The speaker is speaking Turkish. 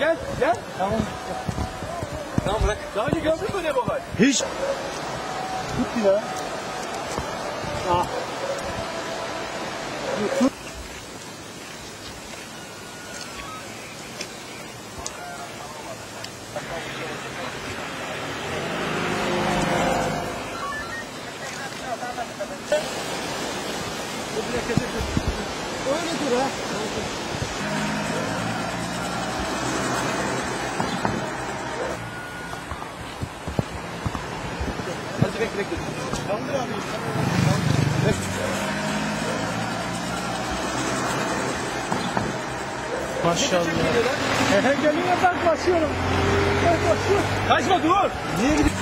gel gel. Tamam. Tamam bırak. Daha önce gördün mü ne baba? Hiç. Tut ya. Ah. Tut. Öyle dur ha. Bekle bekle. Kaldır abi. Maşallah. Geliyor. Ben basıyorum. Kaçma dur. Niye gidiyorsun?